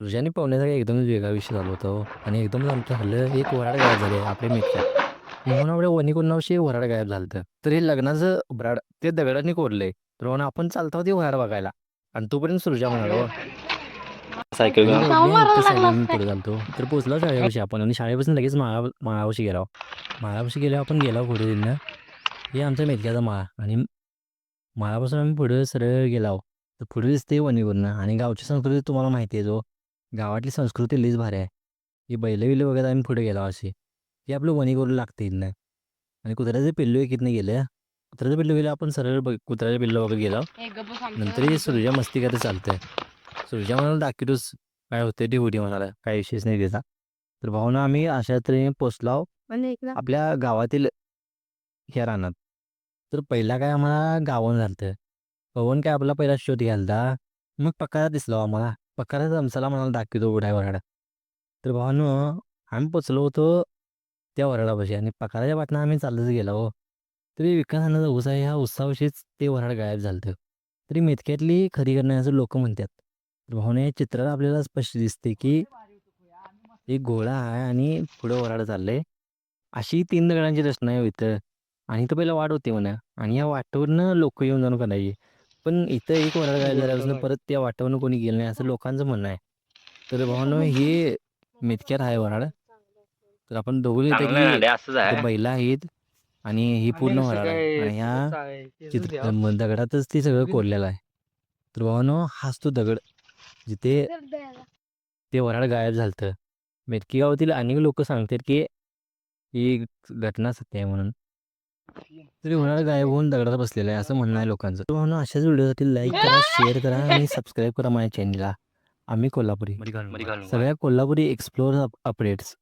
ऋषाने पाहुण्याचा काही एकदमच वेगळा विषय चालू होता हो. आणि एकदमच आमचं हल्लं एक वराड गायब झाले आपल्या मेतक्यात म्हणून आपल्या वनिकुंडावशी वराड गायब झालं होतं. तर हे लग्नाचं वराड ते दगडाने कोरलंय. तर म्हणून आपण चालतो ते वराड बघायला. आणि तोपर्यंत सृजा म्हणाला हो. सायकल आणि घेऊन मग मारायला मी एकटं लागला. सायकलने पुढे चालतो. तर पोचलो शाळेपाशी आपण आणि शाळेपासून लगेच माळा माळापाशी गेलो. माळापाशी गेल्यावर आपण गेलो पुढे तिथनं. हे आमच्या मेतक्याचा माळा. आणि माळापासून आम्ही पुढे सरळ गेलो. तर पुढे दिसते वनीवरनं आणि गावची संस्कृती तुम्हाला माहिती आहे जो. गावातली संस्कृती लईच भारी आहे. ही बैल बिलं वगैरे आम्ही पुढे गेलो अशी. ती आपलं वणी करू लागते इथनं. आणि कुत्र्याचं पिल्लू एक इथनं गेलं. कुत्र्याचं पिल्लू गेलं आपण सरळ बघ कुत्र्याचं पिल्लू वगैरे गेलो. नंतर ही सुरजा मस्ती करत चालतंय सुरजा म्हणाला दाखवतोच काय होते ते होती म्हणाला. काय विशेष नाही त्याचा. तर भावना आम्ही अशा तऱ्हेने पोचलो आपल्या गावातील ह्या रानात. तर पहिला काय आम्हाला गावन झालं पवन काय आपला पहिला शोध घ्यालता. मग पकारा दिसलो आम्हाला. पकारा आमचाला म्हणाला दाखवतो उडाय वराडा तर भावानो आम्ही पोचलो होतो त्या वराडापाशी आणि पकाराच्या वाटणं आम्ही चाललंच गेलो. हो तरी विकासाचा ऊस ह्या उत्साहाशीच ते वराड गायब झालं तरी मेतक्यातली खरी करण्याचं लोक म्हणतात. तर भावना या चित्रात आपल्याला स्पष्ट दिसते की एक घोडा आहे आणि पुढं वराड चाललंय. अशी तीन दगडांची रचना आहे इथं. आणि तर पहिलं वाट होती म्हणा. आणि या वाटेवरनं लोक येऊन जाऊन करायची. पण इथं एक वराड गायब झाल्यापासून परत त्या वाटेवरनं कोणी गेलं नाही असं लोकांचं म्हणणं आहे. तर भावनो हे. मेतक्यात आहे वराड. तर आपण दोघं आहे की आहे. बैला आहेत आणि ही पूर्ण वराड आहे. आणि ह्या चित्र म- दगडातच ते सगळं कोरलेलं आहे. तर भावानो हाच तो दगड जिथे ते वराड गायब झालं मेटकी गावातील अनेक लोक सांगतात की ही घटना सत्य आहे म्हणून. तरी वराड गायब होऊन दगडात बसलेलं आहे असं म्हणणं आहे लोकांचं. तर म्हणून अशाच व्हिडिओसाठी लाईक करा शेअर करा आणि सबस्क्राईब करा माझ्या चॅनलला आम्ही कोल्हापुरी. सगळ्या कोल्हापुरी एक्सप्लोर अपडेट्स